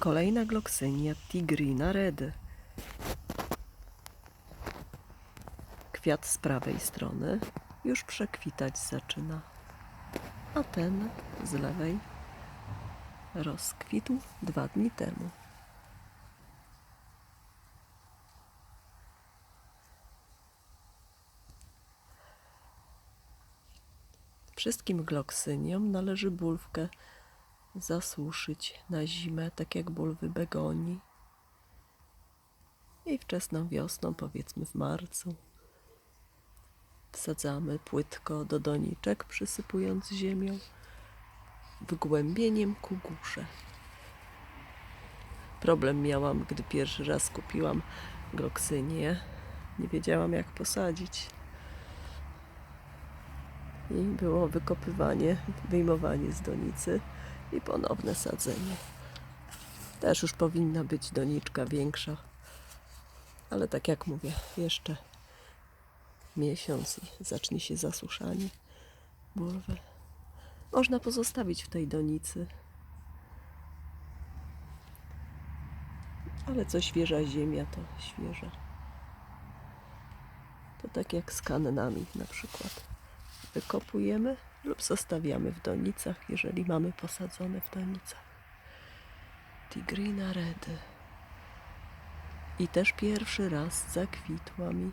Kolejna gloksynia Tigrina Red. Kwiat z prawej strony już przekwitać zaczyna, a ten z lewej rozkwitł dwa dni temu. Wszystkim gloksyniom należy bulwkę zasuszyć na zimę, tak jak bulwy begonii. I wczesną wiosną, powiedzmy w marcu, wsadzamy płytko do doniczek, przysypując ziemią, wgłębieniem ku górze. Problem miałam, gdy pierwszy raz kupiłam gloksynię. Nie wiedziałam, jak posadzić. I było wykopywanie, wyjmowanie z donicy i ponowne sadzenie. Też już powinna być doniczka większa, ale tak jak mówię, jeszcze miesiąc i zacznie się zasuszanie bulwy. Można pozostawić w tej donicy, ale co świeża ziemia, to świeża. To tak jak z kannami na przykład wykopujemy lub zostawiamy w donicach, jeżeli mamy posadzone w donicach. Tigrina Red. I też pierwszy raz zakwitła mi.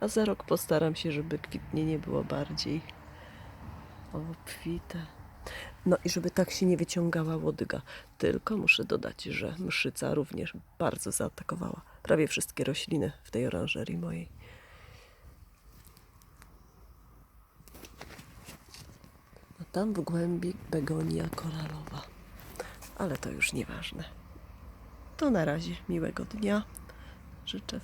A za rok postaram się, żeby kwitnienie było bardziej obfite. No i żeby tak się nie wyciągała łodyga. Tylko muszę dodać, że mszyca również bardzo zaatakowała prawie wszystkie rośliny w tej oranżerii mojej. A tam w głębi begonia koralowa. Ale to już nieważne. To na razie miłego dnia. Życzę